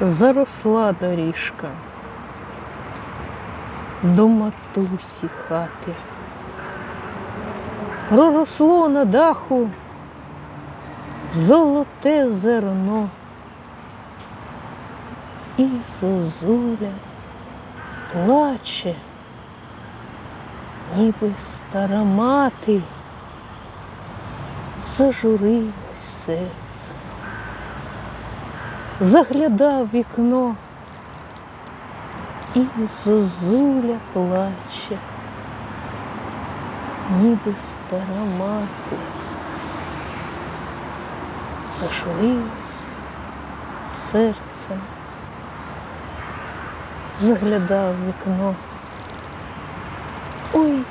заросла доріжка до матусі хати. Проросло на даху золоте зерно, і зозуля плаче, ніби стара мати, зажурилось серце заглядав вікно, і зозуля плаче, ніби стара мати. Зашурилось серце, заглядав в вікно. Ой,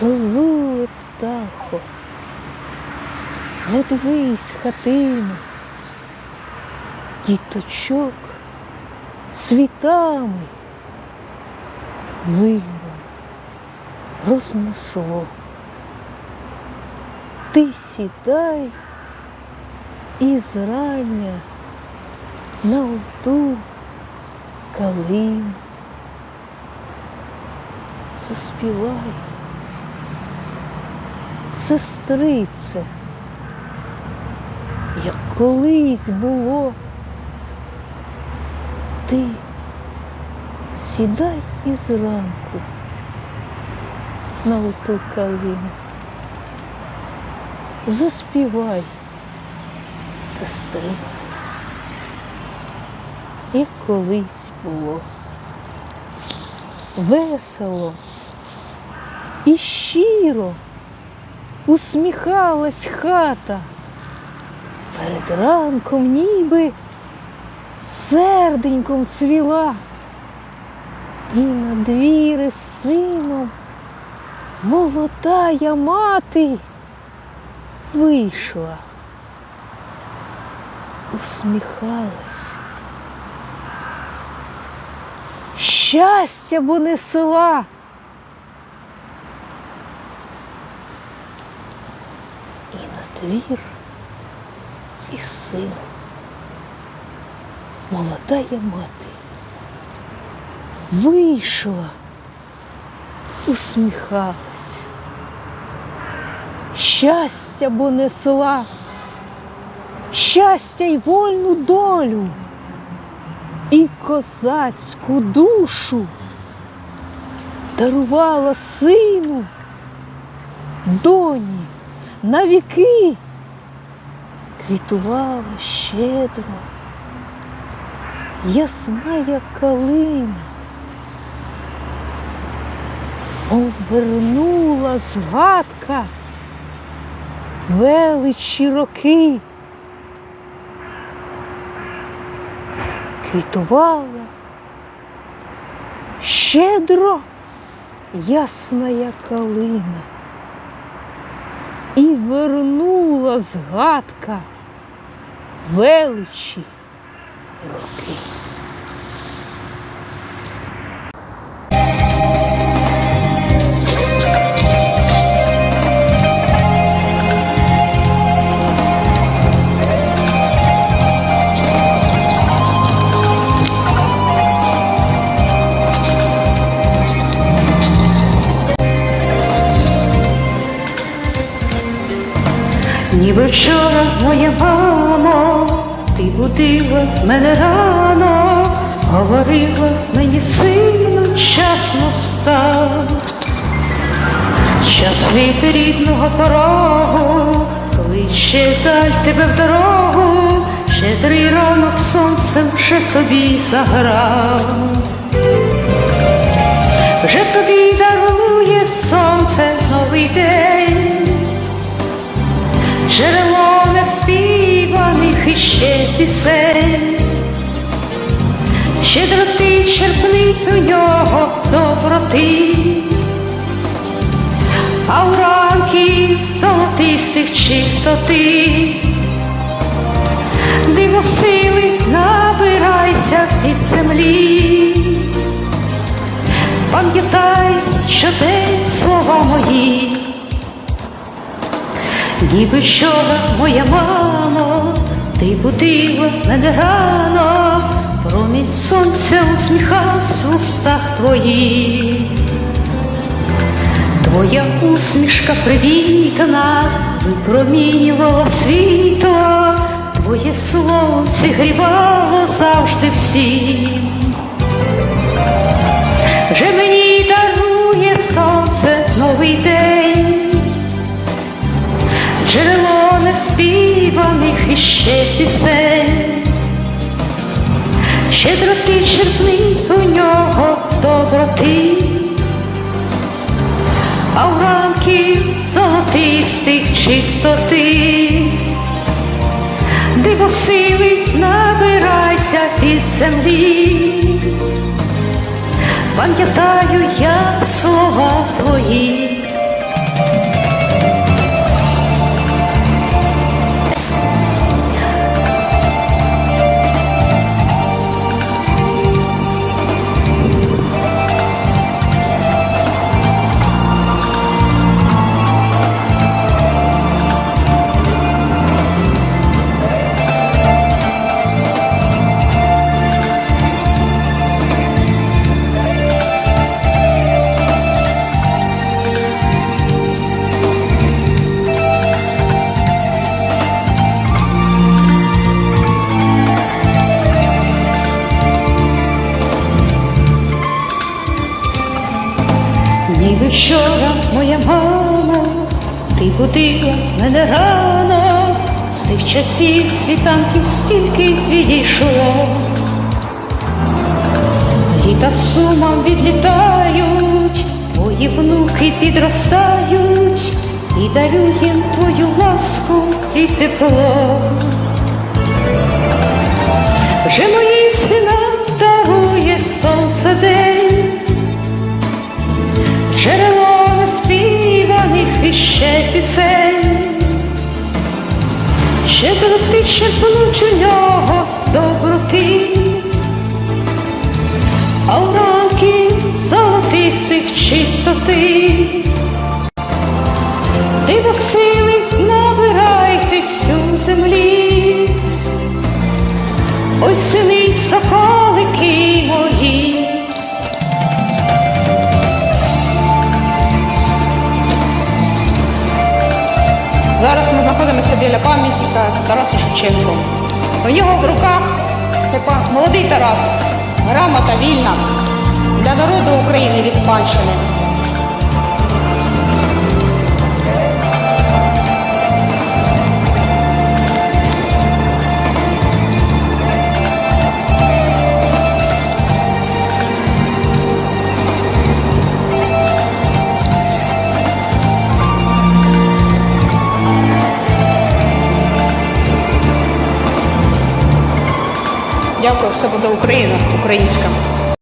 зозуле птахо, не дивись хатину діточок світами вирвом рознесло. Ти сідай і зрання на оту калину. Заспівай, сестрице, як колись було. Ти сідай і зранку на оту калину. Заспівай, сестрице, як колись було. Весело і щиро усміхалась хата. Перед ранком ніби серденьком цвіла, і на двіри сином молодая мати вийшла, усміхалась. Щастя бо несла. І на двір, і син молодая мати вийшла, усміхалась, щастя бо несла, щастя й вольну долю і козацьку душу дарувала сину, доні на віки, квітувала щедро ясна як калина, обернула згадка величі роки, квітувала щедро ясна калина, і вернула згадка величі. Ніби вчора моя мамо, ти будила мене рано, говорила мені сину, час настав. Час від рідного порогу, коли ще даль тебе в дорогу, щедрий ранок сонцем вже тобі заграв. Пісень, щедроти черпнить у нього доброти, а у ранків золотистих чистоти, диво сили набирайся від землі, пам'ятай, що день слова мої. Ніби вчора, моя мамо, Ти будила мене рано, промінь сонця усміхався в устах твоїх. Твоя усмішка привітана, випромінювала світло, Твоє слово зігрівало завжди всім. Вже мені дарує сонце новий день, джерело неспіваних іще пісень, щедроти черпни у нього доброти, а вранки золотистих чистоти, диво сили набирайся від землі. Пам'ятаю я слова твої. Вчора моя мама, ти будила мене рано, з тих часів світанків стільки відійшло. Літа сумом відлітають, твої внуки підростають, і дарю їм твою ласку і тепло. Вже моїм щедроти черпнуть у нього доброти, а уранки золотистих чистоти, У нього в руках це молодий Тарас, грамота вільна для народу України від панщини. Дякую, все буде Україна, українська.